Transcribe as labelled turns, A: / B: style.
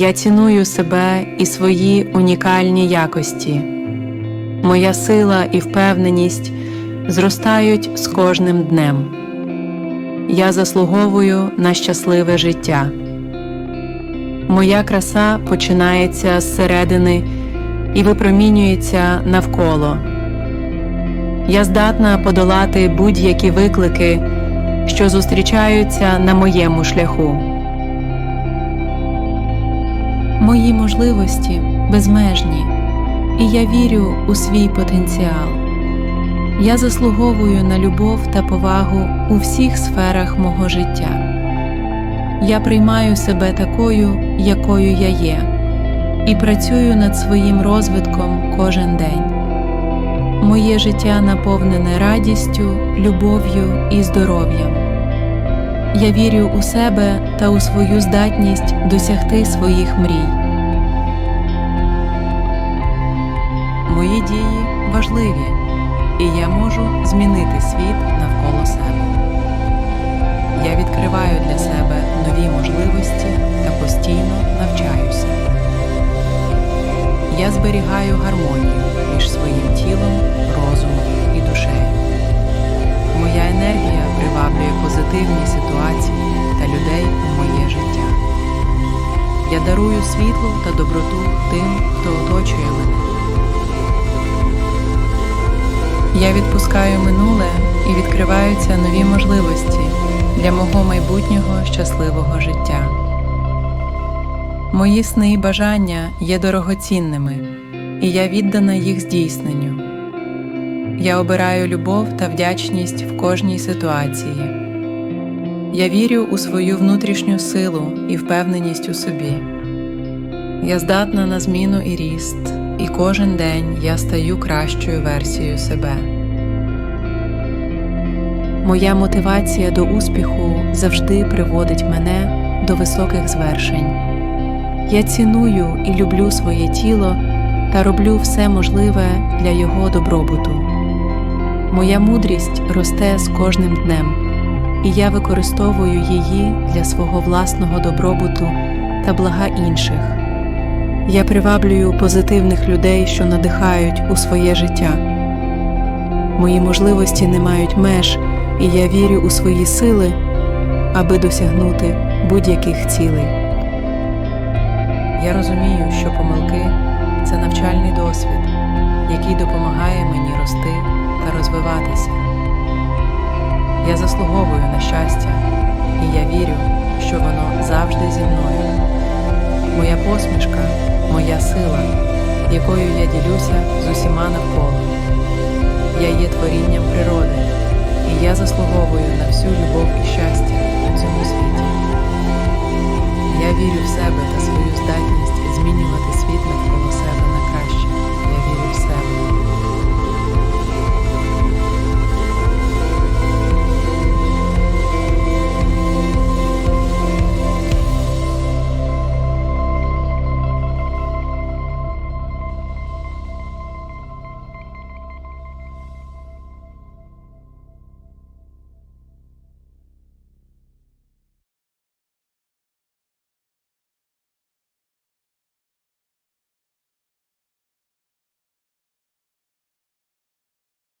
A: Я ціную себе і свої унікальні якості. Моя сила і впевненість зростають з кожним днем. Я заслуговую на щасливе життя. Моя краса починається зсередини і випромінюється навколо. Я здатна подолати будь-які виклики, що зустрічаються на моєму шляху. Мої можливості безмежні, і я вірю у свій потенціал. Я заслуговую на любов та повагу у всіх сферах мого життя. Я приймаю себе такою, якою я є, і працюю над своїм розвитком кожен день. Моє життя наповнене радістю, любов'ю і здоров'ям. Я вірю у себе та у свою здатність досягти своїх мрій. Мої дії важливі, і я можу змінити світ навколо себе. Я відкриваю для себе нові можливості та постійно навчаюся. Я зберігаю гармонію між своїм тілом, розумом і душею. Моя енергія приваблює позитивні ситуації та людей у моє життя. Я дарую світло та доброту тим, хто оточує мене. Я відпускаю минуле і відкриваються нові можливості для мого майбутнього щасливого життя. Мої сни і бажання є дорогоцінними, і я віддана їх здійсненню. Я обираю любов та вдячність в кожній ситуації. Я вірю у свою внутрішню силу і впевненість у собі. Я здатна на зміну і ріст, кожен день я стаю кращою версією себе. Моя мотивація до успіху завжди приводить мене до високих звершень. Я ціную і люблю своє тіло та роблю все можливе для його добробуту. Моя мудрість росте з кожним днем, і я використовую її для свого власного добробуту та блага інших. Я приваблюю позитивних людей, що надихають у своє життя. Мої можливості не мають меж, і я вірю у свої сили, аби досягнути будь-яких цілей. Я розумію, що помилки це навчальний досвід, який допомагає мені рости та розвиватися. Я заслуговую на щастя, і я вірю, що воно завжди зі мною. Моя посмішка, моя сила, якою я ділюся з усіма навколо. Я є творінням природи, і я заслуговую на всю любов і щастя у цьому світі. Я вірю в себе та свою здатність.